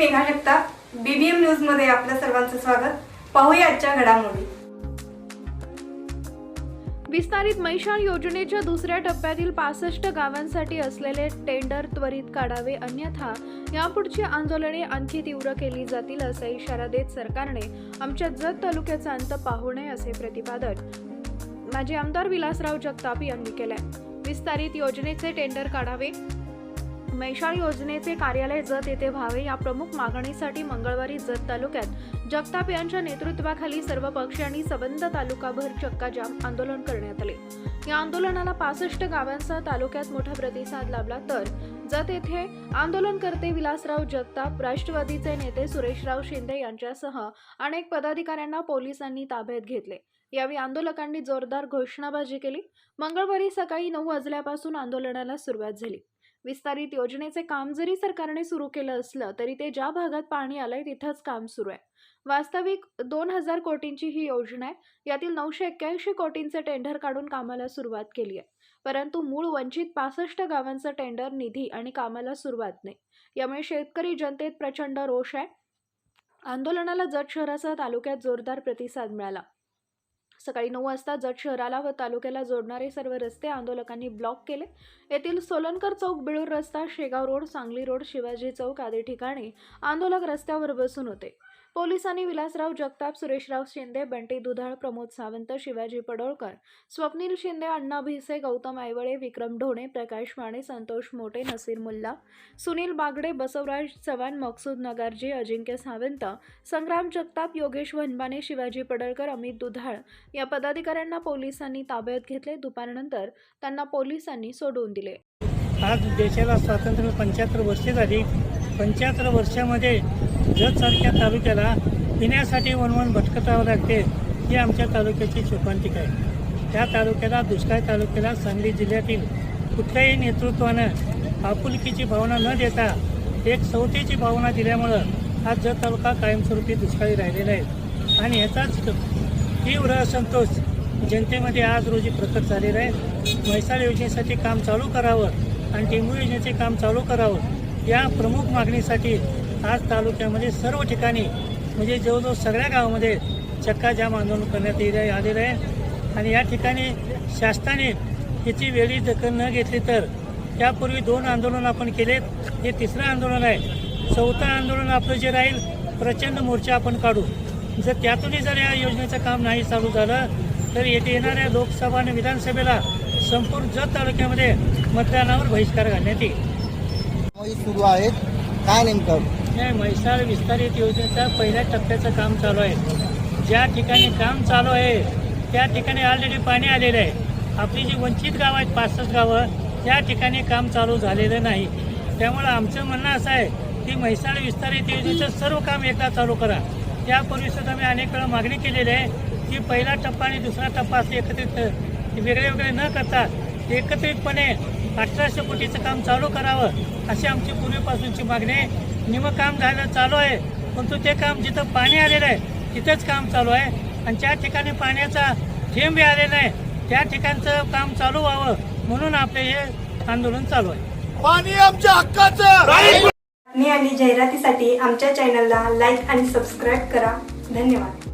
Megha Jagtap BBM न्यूजमध्ये आपल्या सर्वांचं स्वागत. पाहूया आजच्या घडामोडी. विस्तारित मैशाण योजनेच्या दुसऱ्या टप्प्यातील पासष्ट गावांसाठी असलेले टेंडर त्वरित काढावे अन्यथा यापुढची आंदोलने आणखी तीव्र केली जातील असा इशारा देत सरकारने आमच्या जत तालुक्याचा अंत पाहू नये असे प्रतिपादन माजी आमदार विलासराव जगताप यांनी केले विस्तारित योजनेचे टेंडर काढावे मैशाळ योजनेचे कार्यालय जत येथे व्हावे या प्रमुख मागणीसाठी मंगळवारी जत तालुक्यात जगताप यांच्या नेतृत्वाखाली सर्व पक्ष आणि सबंध तालुकाभर चक्काजाम आंदोलन करण्यात आले. या आंदोलनाला पासष्ट गावांसह तालुक्यात मोठा प्रतिसाद लाभला तर जत येथे आंदोलनकर्ते विलासराव जगताप राष्ट्रवादीचे नेते सुरेशराव शिंदे यांच्यासह अनेक पदाधिकाऱ्यांना पोलिसांनी ताब्यात घेतले. यावेळी आंदोलकांनी जोरदार घोषणाबाजी केली. मंगळवारी सकाळी नऊ वाजल्यापासून आंदोलनाला सुरुवात झाली. विस्तारित योजनेचे काम जरी सरकारने सुरू केलं असलं तरी ते ज्या भागात पाणी आलंय तिथंच काम सुरू आहे. वास्तविक दोन हजार कोटींची ही योजना आहे. यातील नऊशे एक्क्याऐंशी कोटींचे टेंडर काढून कामाला सुरुवात केली आहे. परंतु मूळ वंचित पासष्ट गावांचं टेंडर निधी आणि कामाला सुरुवात नाही. यामुळे शेतकरी जनतेत प्रचंड रोष आहे. आंदोलनाला जत शहरासह तालुक्यात जोरदार प्रतिसाद मिळाला. सकाळी नऊ वाजता जत शहराला व तालुक्याला जोडणारे सर्व रस्ते आंदोलकांनी ब्लॉक केले. येथील सोलनकर चौक बिळूर रस्ता शेगाव रोड सांगली रोड शिवाजी चौक आदी ठिकाणी आंदोलक रस्त्यावर बसून होते. पोलिसांनी विलासराव जगताप सुरेशराव शिंदे बंटी दुधाळ प्रमोद सावंत शिवाजी पडोळकर स्वप्नील शिंदे अण्णा भिसे गौतम आयवळे विक्रम ढोणे प्रकाश माने संतोष मोटे नसीर मुल्ला सुनील बागडे बसवराज चव्हाण मकसूद नगारजी अजिंक्य सावंत संग्राम जगताप योगेश वनबाने शिवाजी पडळकर अमित दुधाळ या पदाधिकाऱ्यांना पोलिसांनी ताब्यात घेतले. दुपारनंतर त्यांना पोलिसांनी सोडवून दिले. आज देशाला स्वातंत्र्य पंच्याहत्तर वर्षे झाली. पंच्याहत्तर वर्षामध्ये जतसारख्या तालुक्याला पिण्यासाठी वणवण भटकतावं लागते ही आमच्या तालुक्याची शोकांतिका आहे. त्या तालुक्याला दुष्काळ तालुक्याला सांगली जिल्ह्यातील कुठल्याही नेतृत्वानं आपुलकीची भावना न देता एक सवतेची भावना दिल्यामुळं हा जत तालुका कायमस्वरूपी दुष्काळी राहिलेला आहे. आणि ह्याचाच तीव्र असंतोष जनतेमध्ये आज रोजी प्रकट झालेला आहे. म्हैसाळ योजनेसाठी काम चालू करावं आणि टेंबू योजनेचे काम चालू करावं या प्रमुख मागणीसाठी आज तालुक्यामध्ये सर्व ठिकाणी म्हणजे जवळजवळ सगळ्या गावामध्ये चक्काजाम आंदोलन करण्यात येत आलेलं आहे. आणि या ठिकाणी शासनाने याची वेळी दखल न घेतली तर त्यापूर्वी दोन आंदोलन आपण केलेत. हे तिसरं आंदोलन आहे. चौथं आंदोलन आपलं जे राहील प्रचंड मोर्चा आपण काढू. जर त्यातूनही जर या योजनेचं काम नाही चालू झालं तर येथे येणाऱ्या लोकसभा आणि विधानसभेला संपूर्ण जत तालुक्यामध्ये मतदानावर बहिष्कार घालण्यात येईल. सुरू आहेत. काय नेमकं? या म्हैसाळ विस्तारित योजनेचा पहिल्या टप्प्याचं काम चालू आहे. ज्या ठिकाणी काम चालू आहे त्या ठिकाणी ऑलरेडी पाणी आलेलं आहे. आपली जी वंचित गावं आहेत पासष्ट गावं त्या ठिकाणी काम चालू झालेलं नाही. त्यामुळं आमचं म्हणणं असं आहे की म्हैसाळ विस्तारित योजनेचं सर्व काम एकदा चालू करा. त्यापूर्वी सुद्धा मी अनेक वेळा मागणी केलेली आहे की पहिला टप्पा आणि दुसरा टप्पा असे एकत्रित वेगळे वेगळे न करता एकत्रितपणे अठराशे कोटीचं काम चालू करावं अशी आमची पूर्वीपासूनची मागणी आहे. निम काम झालं चालू आहे. परंतु ते काम जिथं पाणी आलेलं आहे तिथंच काम चालू आहे. आणि ज्या ठिकाणी पाण्याचा थेंब बी आलेला आहे त्या ठिकाणचं काम चालू व्हावं म्हणून आपले हे आंदोलन चालू आहे. पाणी आमच्या हक्काचं! आणि जाहिरातीसाठी आमच्या चॅनलला लाईक आणि सबस्क्राईब करा. धन्यवाद.